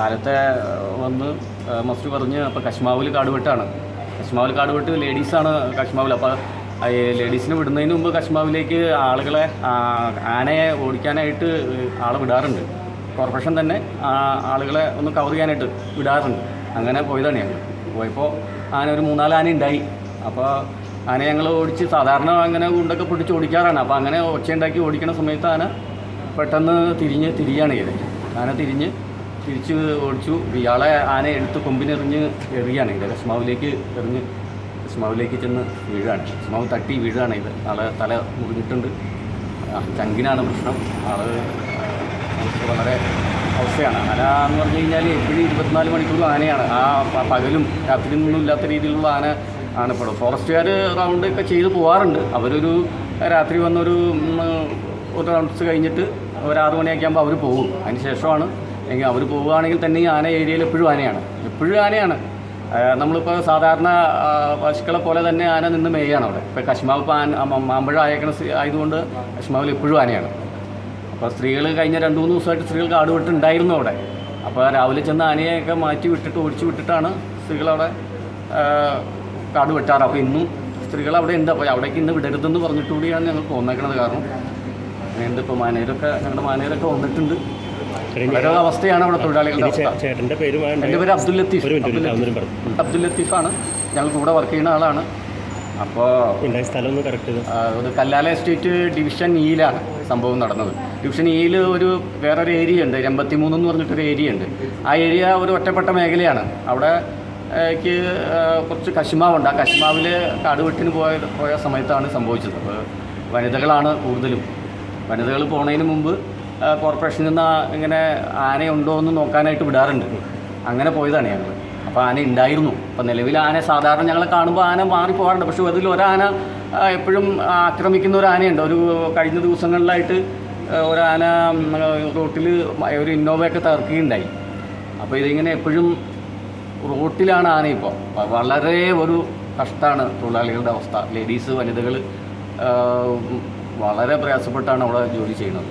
കാലത്തെ വന്ന് മസ്റ്റ് പറഞ്ഞ് അപ്പോൾ കശ്മാവിൽ കാടുവെട്ടാണ്. കശ്മാവിൽ കാടുവെട്ട് ലേഡീസാണ് കശ്മാവിൽ. അപ്പോൾ ലേഡീസിനെ വിടുന്നതിന് മുമ്പ് കശ്മാവിലേക്ക് ആളുകളെ ആനയെ ഓടിക്കാനായിട്ട് ആളെ വിടാറുണ്ട്. കോർപ്പറേഷൻ തന്നെ ആളുകളെ ഒന്ന് കവർ ചെയ്യാനായിട്ട് വിടാറുണ്ട്. അങ്ങനെ പോയതാണ് ഞങ്ങൾ. പോയപ്പോൾ ആന ഒരു മൂന്നാൽ ആന ഉണ്ടായി. അപ്പോൾ ആന ഞങ്ങൾ ഓടിച്ച് സാധാരണ അങ്ങനെ ഗുണ്ടൊക്കെ പിടിച്ച് ഓടിക്കാറാണ്. അപ്പോൾ അങ്ങനെ ഒച്ചയുണ്ടാക്കി ഓടിക്കുന്ന സമയത്ത് ആന പെട്ടെന്ന് തിരിഞ്ഞ് തിരിയാണ് ചെയ്തത്. ആന തിരിഞ്ഞ് തിരിച്ച് ഓടിച്ചു. ഇയാളെ ആന എടുത്ത് കൊമ്പിനെറിഞ്ഞ് എറിയാണ്. ഇത് കസ്മാവിലേക്ക് എറിഞ്ഞ് കസ്മാവിലേക്ക് ചെന്ന് വീഴാണ്. കസ്മാവ് തട്ടി വീഴാണ് ഇത് ആളെ തല മുറിഞ്ഞിട്ടുണ്ട്. ചങ്കിനാണ് പ്രശ്നം. ആൾ വളരെ അവസ്ഥയാണ്. ആന എന്ന് പറഞ്ഞു കഴിഞ്ഞാൽ എപ്പോഴും ഇരുപത്തിനാല് മണിക്കൂറും ആനയാണ്. ആ പകലും രാത്രിയൊന്നും ഇല്ലാത്ത രീതിയിലുള്ള ആന ആണ് ഇപ്പോൾ ഫോറസ്റ്റുകാർ റൗണ്ട് ഒക്കെ ചെയ്ത് പോകാറുണ്ട് അവരൊരു രാത്രി വന്നൊരു ഒരു റൗണ്ട്സ് കഴിഞ്ഞിട്ട് ഒരു ആറ് മണിയൊക്കെ ആകുമ്പോൾ അവർ പോകും. അതിന് ശേഷമാണ് എങ്കിൽ അവർ പോവുകയാണെങ്കിൽ തന്നെ ആന ഏരിയയിൽ എപ്പോഴും ആനയാണ്. എപ്പോഴും ആനയാണ്. നമ്മളിപ്പോൾ സാധാരണ പശുക്കളെ പോലെ തന്നെ ആന നിന്ന് മേയാണ് അവിടെ. ഇപ്പോൾ കശ്മാവ് ഇപ്പോൾ ആന മാമ്പഴ ആയേക്കണ ആയതുകൊണ്ട് കശ്മാവിൽ എപ്പോഴും ആനയാണ്. അപ്പോൾ സ്ത്രീകൾ കഴിഞ്ഞ രണ്ട് മൂന്ന് ദിവസമായിട്ട് സ്ത്രീകൾ കാട് വിട്ടുണ്ടായിരുന്നു അവിടെ. അപ്പോൾ രാവിലെ ചെന്ന് ആനയെയൊക്കെ മാറ്റി വിട്ടിട്ട് ഓടിച്ചു വിട്ടിട്ടാണ് സ്ത്രീകൾ അവിടെ കാട് വെട്ടാറ്. അപ്പോൾ ഇന്നും സ്ത്രീകൾ അവിടെ ഉണ്ട്. അപ്പോൾ അവിടേക്ക് ഇന്ന് വിടരുതെന്ന് പറഞ്ഞിട്ട് കൂടിയാണ് ഞങ്ങൾ പോന്നേക്കണത് കാരണം. എന്തിപ്പോൾ മാനേജരൊക്കെ ഞങ്ങളുടെ മാനേജരൊക്കെ വന്നിട്ടുണ്ട്. അവസ്ഥയാണ് അവിടെ തൊഴിലാളികളുടെ അവസ്ഥ. ചേട്ടന്റെ എന്റെ പേര് അബ്ദുൽ ലത്തീഫ്. അബ്ദുൽ ലത്തീഫാണ്. ഞങ്ങൾ കൂടെ വർക്ക് ചെയ്യുന്ന ആളാണ്. അപ്പോൾ സ്ഥലം കറക്റ്റ് ഒരു കല്ലാല എസ്റ്റേറ്റ് ഡിവിഷൻ ഇയിലാണ് സംഭവം നടന്നത്. ഡിവിഷൻ ഇയിൽ ഒരു വേറൊരു ഏരിയ ഉണ്ട്. എൺപത്തി മൂന്ന് എന്ന് പറഞ്ഞിട്ടൊരു ഏരിയ ഉണ്ട്. ആ ഏരിയ ഒരു ഒറ്റപ്പെട്ട മേഖലയാണ്. അവിടെ ക്ക് കുറച്ച് കശുമാവുണ്ട്. ആ കശുമാവിൽ കാടുവെട്ടിന് പോയ പോയ സമയത്താണ് സംഭവിച്ചത്. അപ്പോൾ വനിതകളാണ് കൂടുതലും. വനിതകൾ പോണതിന് മുമ്പ് കോർപ്പറേഷനിൽ നിന്ന് ഇങ്ങനെ ആനയുണ്ടോ എന്ന് നോക്കാനായിട്ട് വിടാറുണ്ട്. അങ്ങനെ പോയതാണ് ഞങ്ങൾ. അപ്പോൾ ആന ഉണ്ടായിരുന്നു. അപ്പോൾ നിലവിൽ ആന സാധാരണ ഞങ്ങൾ കാണുമ്പോൾ ആന മാറി പോകാറുണ്ട് പക്ഷേ അതിൽ ഒരാന എപ്പോഴും ആക്രമിക്കുന്ന ഒരു ആനയുണ്ട്. ഒരു കഴിഞ്ഞ ദിവസങ്ങളിലായിട്ട് ഒരാന റോട്ടിൽ ഒരു ഇന്നോവയൊക്കെ തകർക്കുകയുണ്ടായി. അപ്പോൾ ഇതിങ്ങനെ എപ്പോഴും റോട്ടിലാണ് ആന ഇപ്പോൾ. വളരെ ഒരു കഷ്ടമാണ് തൊഴിലാളികളുടെ അവസ്ഥ. ലേഡീസ് വനിതകൾ വളരെ പ്രയാസപ്പെട്ടാണ് അവിടെ ജോലി ചെയ്യുന്നത്.